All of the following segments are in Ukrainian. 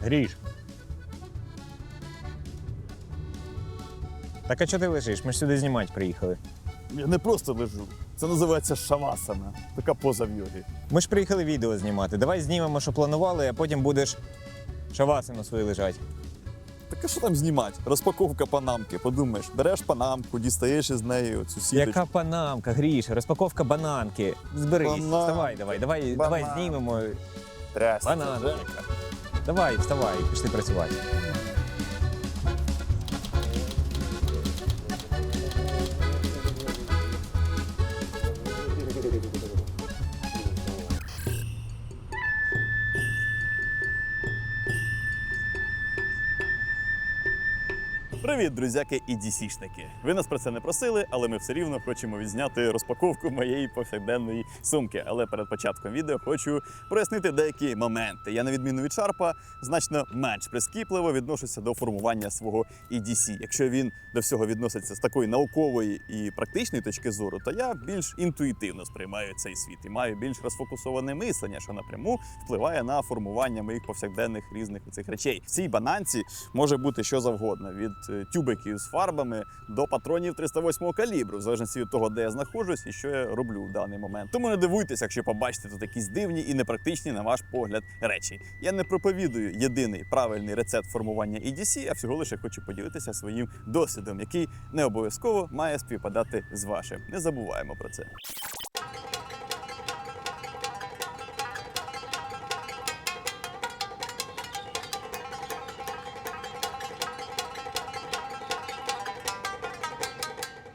Гріш. Так а чого ти лежиш? Ми ж сюди знімати приїхали. Я не просто лежу. Це називається шавасана. Така поза в йогі. Ми ж приїхали відео знімати. Давай знімемо, що планували, а потім будеш шавасину свою лежать. Так а що там знімати? Розпаковка панамки. Подумаєш, береш панамку, дістаєш із неї оцю сіточку. Яка панамка, Гріш, розпаковка бананки. Зберись. Бананки, Вставай, давай, давай, давай бананки. знімемо. Трясся, Банан. Давай, вставай, пішли працювати. Привіт, друзяки і дісішники. Ви нас про це не просили, але ми все рівно хочемо відзняти розпаковку моєї повсякденної сумки. Але перед початком відео хочу прояснити деякі моменти. Я, на відміну від Шарпа, значно менш прискіпливо відношуся до формування свого EDC. Якщо він до всього відноситься з такої наукової і практичної точки зору, то я більш інтуїтивно сприймаю цей світ і маю більш розфокусоване мислення, що напряму впливає на формування моїх повсякденних різних цих речей. В цій бананці може бути що завгодно від е, тюбиків з фарбами до патронів 308 калібру, в залежності від того, де я знаходжусь і що я роблю в даний момент. Тому не дивуйтесь, якщо побачите тут якісь дивні і непрактичні на ваш погляд речі. Я не проповідую єдиний правильний рецепт формування EDC, а всього лише хочу поділитися своїм досвідом, який не обов'язково має співпадати з вашим. Не забуваємо про це.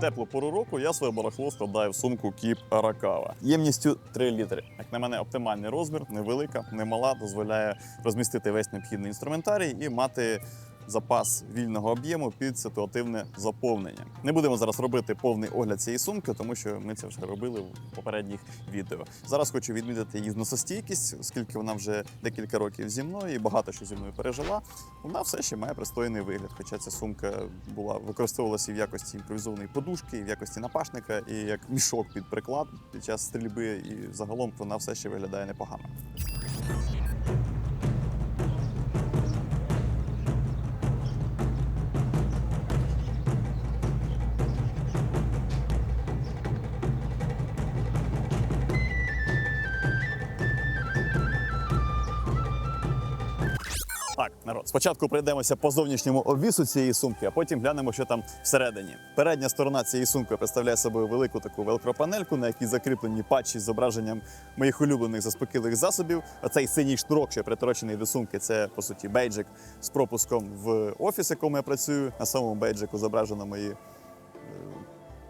Теплу пору року я своє барахло складаю в сумку Кіп Аракава. Ємністю 3 літри. Як на мене, оптимальний розмір, невелика, немала, дозволяє розмістити весь необхідний інструментарій і мати запас вільного об'єму під ситуативне заповнення. Не будемо зараз робити повний огляд цієї сумки, тому що ми це вже робили в попередніх відео. Зараз хочу відмітити її зносостійкість, оскільки вона вже декілька років зі мною і багато що зі мною пережила. Вона все ще має пристойний вигляд. Хоча ця сумка була використовувалася в якості імпровізованої подушки, в якості напашника, і як мішок під приклад під час стрільби. І загалом вона все ще виглядає непогано. Так, народ, спочатку пройдемося по зовнішньому обвісу цієї сумки, а потім глянемо, що там всередині. Передня сторона цієї сумки представляє собою велику таку велкропанельку, на якій закріплені патчі з зображенням моїх улюблених заспокійливих засобів. Оцей синій шнурок, що приторочений до сумки, це по суті бейджик з пропуском в офіс, якому я працюю. На самому бейджику зображено мої е,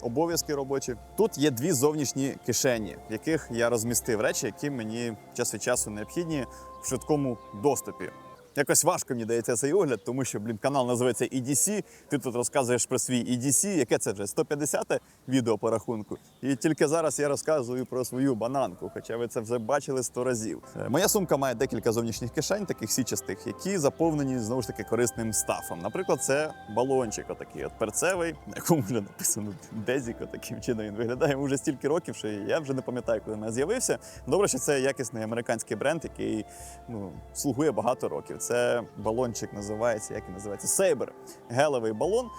обов'язки робочі. Тут є дві зовнішні кишені, в яких я розмістив речі, які мені час від часу необхідні в швидкому доступі. Якось важко мені дається цей огляд, тому що блін, канал називається EDC. Ти тут розказуєш про свій EDC, яке це вже 150-те відео по рахунку. І тільки зараз я розказую про свою бананку, хоча ви це вже бачили 100 разів. Е, Моя сумка має декілька зовнішніх кишень, таких січастих, які заповнені знову ж таки корисним стафом. Наприклад, це балончик, отакий от перцевий, на якому вже написано Дезіко. Таким чином він виглядає вже стільки років, що я вже не пам'ятаю, коли в мене з'явився. Добре, що це якісний американський бренд, який ну, слугує багато років. Це балончик називається, як він називається? Сейбер. Гелевий балон.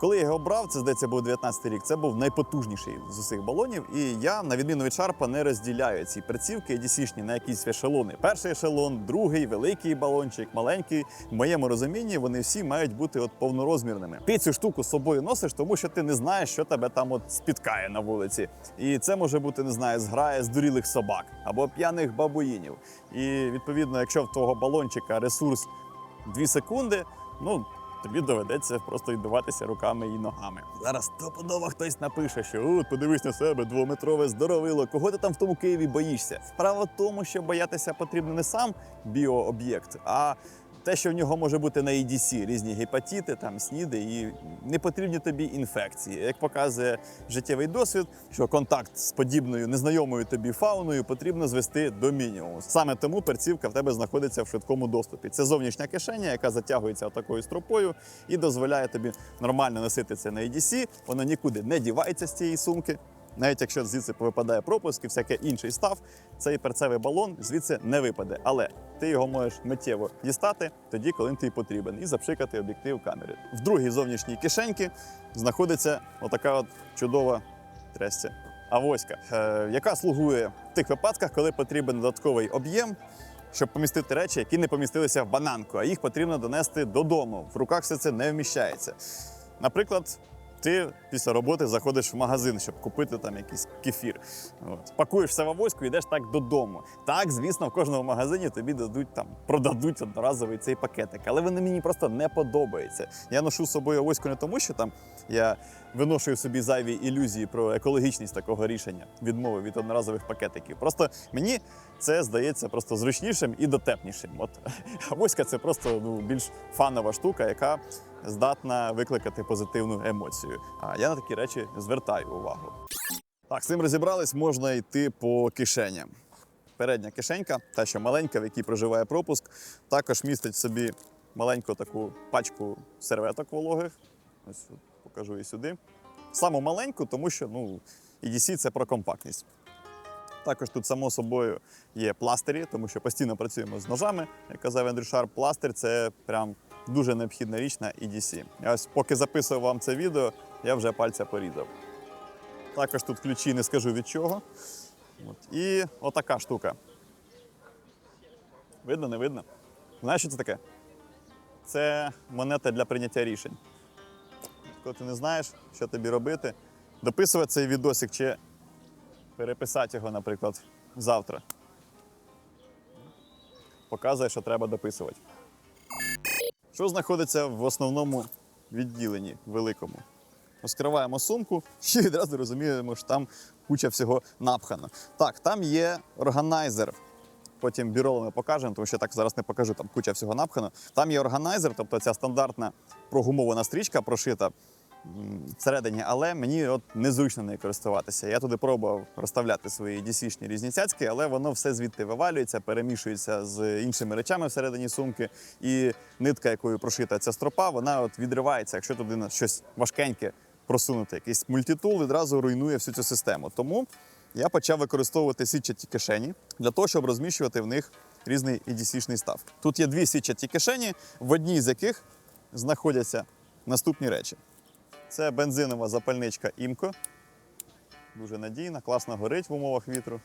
Коли я його брав, це здається був 19 рік. Це був найпотужніший з усіх балонів. І я, на відміну від Шарпа, не розділяю ці прицівки EDC-шні на якісь ешелони. Перший ешелон, другий, великий балончик, маленький. В моєму розумінні вони всі мають бути от повнорозмірними. Ти цю штуку з собою носиш, тому що ти не знаєш, що тебе там от спіткає на вулиці. І це може бути, не знаю, зграя здурілих собак або п'яних бабуїнів. І відповідно, якщо в того балончика ресурс 2 секунди, ну тобі доведеться просто відбиватися руками і ногами. Зараз стопудово хтось напише, що от подивись на себе, двометрове здоровило. Кого ти там в тому Києві боїшся? Справа в тому, що боятися потрібно не сам біооб'єкт, а те, що в нього може бути на EDC, різні гепатити, там сніди і не потрібні тобі інфекції. Як показує життєвий досвід, що контакт з подібною незнайомою тобі фауною потрібно звести до мінімуму. Саме тому перцівка в тебе знаходиться в швидкому доступі. Це зовнішня кишеня, яка затягується такою стропою і дозволяє тобі нормально носити це на EDC. Воно нікуди не дівається з цієї сумки. Навіть якщо звідси повипадає пропуск і всяке інший став, цей перцевий балон звідси не випаде. Але ти його можеш миттєво дістати тоді, коли тобі потрібен, і запшикати об'єктив камери. В другій зовнішній кишеньці знаходиться отака от чудова трясця. Авоська, е, яка слугує в тих випадках, коли потрібен додатковий об'єм, щоб помістити речі, які не помістилися в бананку, а їх потрібно донести додому. В руках все це не вміщається. Наприклад, ти після роботи заходиш в магазин, щоб купити там якийсь кефір. От. Пакуєш все в авоську йдеш так додому. Так, звісно, в кожному магазині тобі дадуть там, продадуть одноразовий цей пакетик. Але вони мені просто не подобаються. Я ношу з собою авоську не тому, що там я виношую собі зайві ілюзії про екологічність такого рішення, відмови від одноразових пакетиків. Просто мені це здається просто зручнішим і дотепнішим. От авоська це просто ну, більш фанова штука, яка здатна викликати позитивну емоцію. А я на такі речі звертаю увагу. Так, з цим розібрались, можна йти по кишеням. Передня кишенька, та що маленька, в якій проживає пропуск, також містить собі маленьку таку пачку серветок вологих. Ось покажу її сюди. Саму маленьку, тому що ну, EDC це про компактність. Також тут, само собою, є пластирі, тому що постійно працюємо з ножами. Як казав Андрій Шар, пластир це прям дуже необхідна річ на EDC. Ось поки записував вам це відео, я вже пальця порізав. Також тут ключі не скажу від чого. От. І отака штука. Видно, не видно? Знаєш, що це таке? Це монета для прийняття рішень. Коли ти не знаєш, що тобі робити, дописувати цей відосик чи переписати його, наприклад, завтра. Показує, що треба дописувати. Що знаходиться в основному відділенні великому? Розкриваємо сумку і відразу розуміємо, що там куча всього напхано. Так, там є органайзер. Потім бюро ми покажемо, тому що так зараз не покажу, там куча всього напхано. Там є органайзер, тобто ця стандартна прогумована стрічка прошита всередині, але мені от незручно нею користуватися. Я туди пробував розставляти свої DC-шні різні цяцьки, але воно все звідти вивалюється, перемішується з іншими речами всередині сумки. І нитка, якою прошита ця стропа, вона от відривається, якщо туди на щось важкеньке просунути. Якийсь мультитул відразу руйнує всю цю систему. Тому я почав використовувати сітчаті кишені для того, щоб розміщувати в них різний EDC-шний став. Тут є дві сітчаті кишені, в одній з яких знаходяться наступні речі. Це бензинова запальничка Імко. Дуже надійна, класно горить в умовах вітру.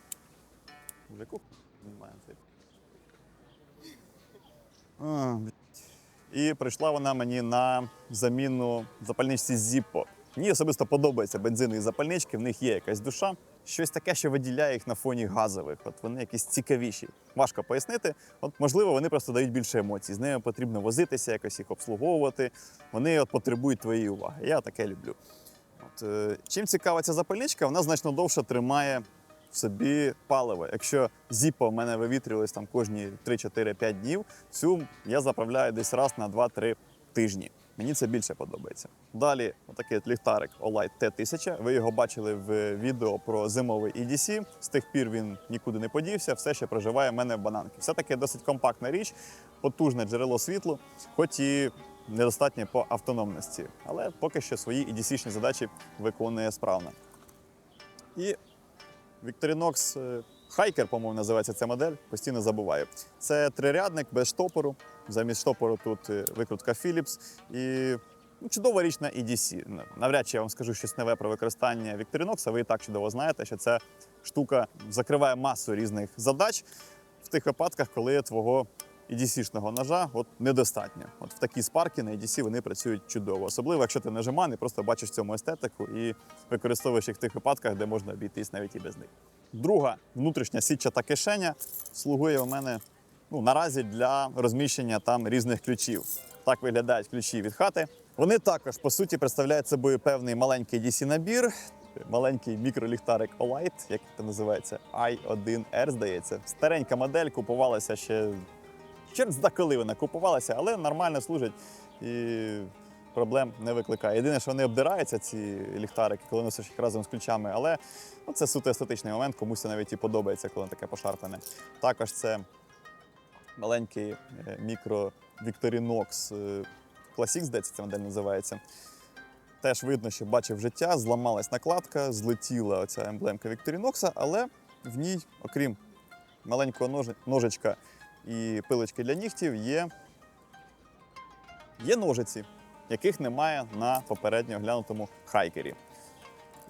Вже кух. І прийшла вона мені на заміну запальничці Zippo. Мені особисто подобаються бензинові запальнички, в них є якась душа. Щось таке, що виділяє їх на фоні газових. От вони якісь цікавіші. Важко пояснити. От, можливо, вони просто дають більше емоцій. З ними потрібно возитися, якось їх обслуговувати. Вони от, потребують твоєї уваги. Я таке люблю. От, е, чим цікава ця запальничка, вона значно довше тримає в собі паливо. Якщо зіпо в мене вивітрювалось там кожні 3-4-5 днів, цю я заправляю десь раз на 2-3 тижні. Мені це більше подобається. Далі, отакий от ліхтарик Olight T1000. Ви його бачили в відео про зимовий EDC. З тих пір він нікуди не подівся, все ще проживає в мене в бананки. Все-таки досить компактна річ, потужне джерело світлу, хоч і недостатньо по автономності. Але поки що свої EDC-шні задачі виконує справно. І Victorinox Hiker, по-моєму, називається ця модель, постійно забуваю. Це трирядник без штопору. Замість штопору тут е, викрутка Philips. І ну, чудова річ на EDC. Навряд чи я вам скажу щось нове про використання Victorinox, ви і так чудово знаєте, що ця штука закриває масу різних задач в тих випадках, коли твого EDC-шного ножа от недостатньо. От в такі спарки на EDC вони працюють чудово. Особливо, якщо ти нажиманий, просто бачиш цьому естетику і використовуєш їх в тих випадках, де можна обійтись навіть і без них. Друга внутрішня сітчата кишеня слугує у мене ну, наразі для розміщення там різних ключів. Так виглядають ключі від хати. Вони також, по суті, представляють собою певний маленький DC-набір, маленький мікроліхтарик Olight, як це називається, i1R, здається. Старенька модель купувалася ще зна коли вона купувалася, але нормально служить і проблем не викликає. Єдине, що вони обдираються, ці ліхтарики, коли носиш їх разом з ключами, але ну, це суто естетичний момент, комусь навіть і подобається, коли таке пошарпане. Також це маленький е, мікро Victorinox е, Classic, здається, ця модель називається. теж видно, що бачив життя, зламалась накладка, злетіла оця емблемка Вікторінокса, але в ній, окрім маленького ножичка і пилочки для нігтів, є, є ножиці, яких немає на попередньо оглянутому хайкері.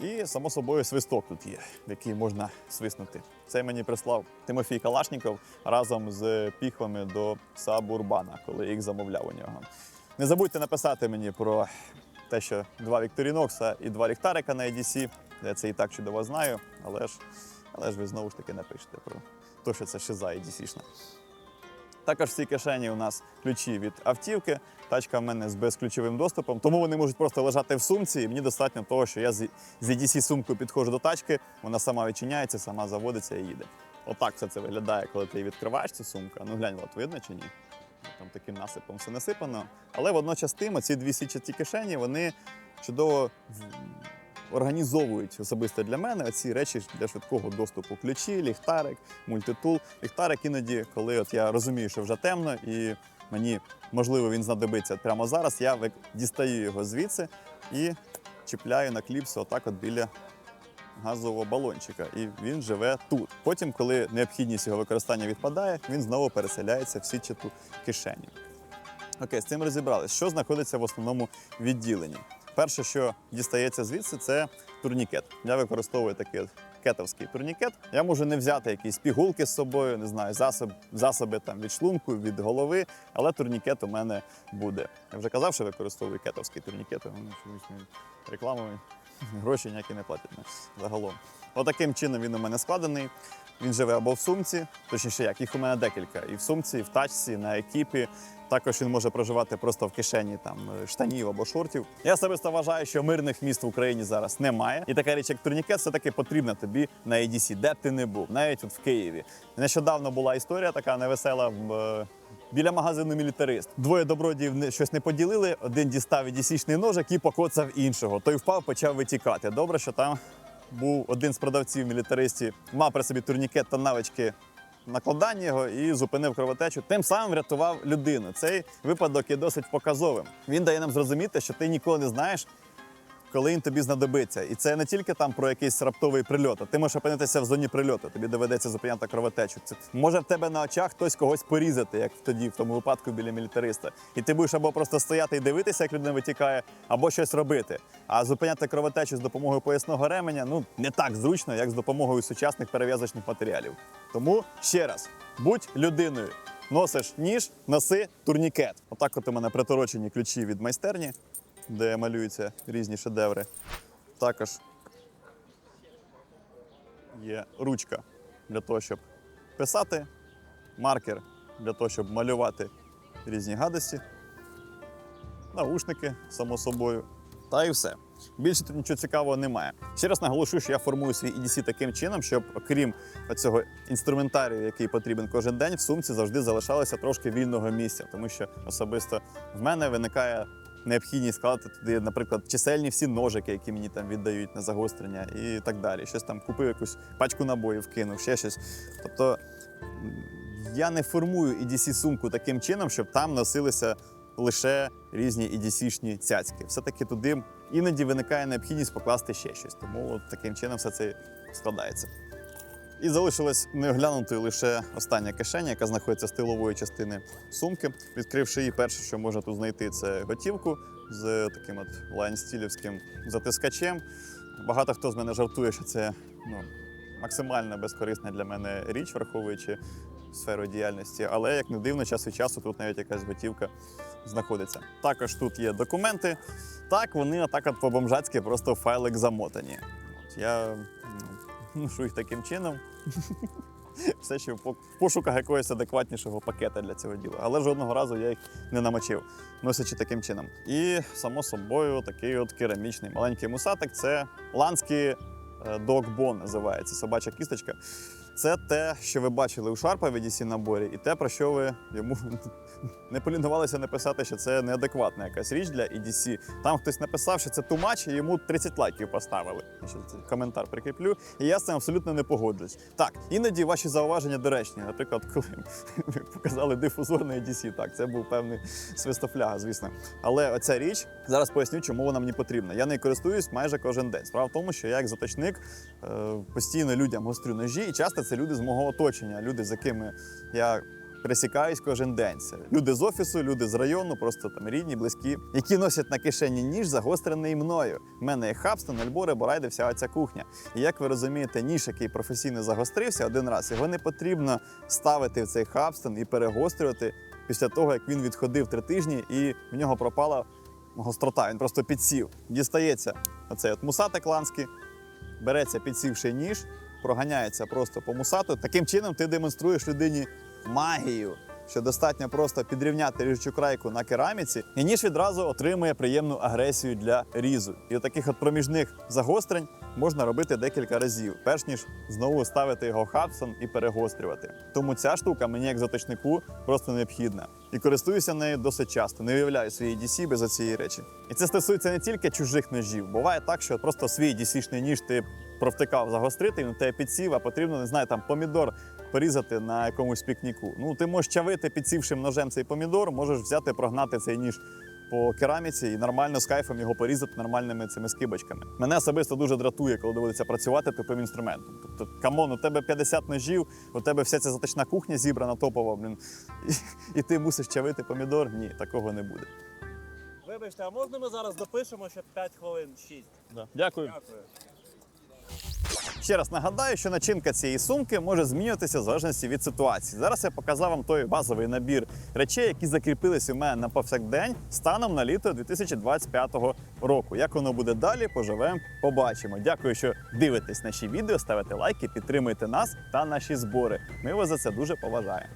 І, само собою, свисток тут є, який можна свиснути. Це мені прислав Тимофій Калашніков разом з піхвами до Сабурбана, коли їх замовляв у нього. Не забудьте написати мені про те, що два Вікторінокса і два ліхтарика на EDC. Я це і так чудово знаю, але ж, але ж ви знову ж таки напишете про те, що це шиза EDC-шна. Також в цій кишені у нас ключі від автівки. Тачка в мене з безключовим доступом, тому вони можуть просто лежати в сумці. І мені достатньо того, що я з з EDC сумкою підходжу до тачки, вона сама відчиняється, сама заводиться і їде. Отак все це виглядає, коли ти відкриваєш цю сумку. Ну глянь, от видно чи ні? Там таким насипом все насипано. Але водночас тим, ці дві січаті кишені, вони чудово організовують особисто для мене ці речі для швидкого доступу. Ключі, ліхтарик, мультитул. Ліхтарик іноді, коли от я розумію, що вже темно, і мені можливо він знадобиться прямо зараз. Я дістаю його звідси і чіпляю на кліпсу отак от біля газового балончика. І він живе тут. Потім, коли необхідність його використання відпадає, він знову переселяється в сітчату кишеню. Окей, з цим розібрались. Що знаходиться в основному відділенні? Перше, що дістається звідси, це турнікет. Я використовую такий кетовський турнікет. Я можу не взяти якісь пігулки з собою, не знаю, засоб, засоби там від шлунку, від голови, але турнікет у мене буде. Я вже казав, що використовую кетовський турнікет, вони чомусь рекламою гроші ніякі не платять загалом. Отаким чином він у мене складений. Він живе або в сумці, точніше як, їх у мене декілька. І в сумці, і в тачці, на екіпі. Також він може проживати просто в кишені там е, штанів або шортів. Я особисто вважаю, що мирних міст в Україні зараз немає. І така річ, як турнікет, все таки потрібна тобі на EDC, де б ти не був, навіть от в Києві. Нещодавно була історія така невесела е, Біля магазину мілітарист. Двоє добродіїв щось не поділили. Один дістав EDC-шний ножик і покоцав іншого. Той впав, почав витікати. Добре, що там був один з продавців мілітаристів, мав при собі турнікет та навички накладання його і зупинив кровотечу. Тим самим врятував людину. Цей випадок є досить показовим. Він дає нам зрозуміти, що ти ніколи не знаєш. Коли він тобі знадобиться, і це не тільки там про якийсь раптовий прильот, ти можеш опинитися в зоні прильоту. Тобі доведеться зупиняти кровотечу. Це може в тебе на очах хтось когось порізати, як тоді, в тому випадку біля мілітариста. І ти будеш або просто стояти і дивитися, як людина витікає, або щось робити. А зупиняти кровотечу з допомогою поясного ременя ну не так зручно, як з допомогою сучасних перев'язочних матеріалів. Тому ще раз, будь людиною. Носиш ніж, носи турнікет. Отак, от у мене приторочені ключі від майстерні, де малюються різні шедеври. Також є ручка для того, щоб писати, маркер для того, щоб малювати різні гадості, наушники, само собою. Та і все. Більше тут нічого цікавого немає. Ще раз наголошую, що я формую свій EDC таким чином, щоб, окрім цього інструментарію, який потрібен кожен день, в сумці завжди залишалося трошки вільного місця, тому що особисто в мене виникає необхідність складати туди, наприклад, чисельні всі ножики, які мені там віддають на загострення, і так далі. Щось там купив якусь пачку набоїв, кинув, ще щось. Тобто я не формую EDC сумку таким чином, щоб там носилися лише різні EDC-шні цяцьки. Все-таки туди іноді виникає необхідність покласти ще щось. Тому от таким чином все це складається. І залишилась неоглянутою лише остання кишеня, яка знаходиться з тилової частини сумки. Відкривши її, перше, що можна тут знайти, це готівку з таким от лайнстілівським затискачем. Багато хто з мене жартує, що це ну, максимально безкорисна для мене річ, враховуючи сферу діяльності. Але як не дивно, час від часу тут навіть якась готівка знаходиться. Також тут є документи. Так, вони отак от по-бомжацьки просто файлик замотані. От я ношу їх таким чином. Все ще в пошуках якогось адекватнішого пакета для цього діла. Але жодного разу я їх не намочив, носячи таким чином. І, само собою, такий от керамічний маленький мусатик це ланський догбон називається собача кісточка. Це те, що ви бачили у Шарпа в EDC наборі, і те, про що ви йому не полінувалися написати, що це неадекватна якась річ для EDC. Там хтось написав, що це тумач, і йому 30 лайків поставили. Коментар прикріплю. І я з цим абсолютно не погоджуюсь. Так, іноді ваші зауваження доречні. Наприклад, коли ви показали дифузор на EDC, так, це був певний свистофляга, звісно. Але оця річ зараз поясню, чому вона мені потрібна. Я нею користуюсь майже кожен день. Справа в тому, що я як заточник е, постійно людям гострю ножі, і часто це люди з мого оточення, люди, з якими я пересікаюсь кожен день. Це люди з офісу, люди з району, просто там рідні, близькі, які носять на кишені ніж, загострений мною. У мене є хабстон, альбори, борайди, вся ця кухня. І як ви розумієте, ніж, який професійно загострився один раз, його не потрібно ставити в цей хабстон і перегострювати після того, як він відходив три тижні і в нього пропала гострота. Він просто підсів. Дістається оцей от мусатик ланський, береться підсівший ніж, проганяється просто по мусату. Таким чином ти демонструєш людині магію. Що достатньо просто підрівняти ріжучу крайку на кераміці, і ніж відразу отримує приємну агресію для різу. І таких от проміжних загострень можна робити декілька разів, перш ніж знову ставити його хапсом і перегострювати. Тому ця штука мені як заточнику просто необхідна. І користуюся нею досить часто. Не уявляю свої DC без цієї речі. І це стосується не тільки чужих ножів. Буває так, що просто свій DC-шний ніж ти провтикав загострити, він у тебе підсів, а потрібно, не знаю, там помідор порізати на якомусь пікніку. Ну, ти можеш чавити підсівшим ножем цей помідор, можеш взяти, прогнати цей ніж по кераміці і нормально з кайфом його порізати нормальними цими скибочками. Мене особисто дуже дратує, коли доводиться працювати тупим інструментом. Тобто, камон, у тебе 50 ножів, у тебе вся ця затична кухня зібрана топова, блін, і, і ти мусиш чавити помідор. Ні, такого не буде. Вибачте, а можна ми зараз допишемо ще 5 хвилин 6? Дякую. Дякую. Ще раз нагадаю, що начинка цієї сумки може змінюватися в залежності від ситуації. Зараз я показав вам той базовий набір речей, які закріпились у мене на повсякдень станом на літо 2025 року. Як воно буде далі, поживемо, побачимо. Дякую, що дивитесь наші відео, ставите лайки, підтримуєте нас та наші збори. Ми вас за це дуже поважаємо.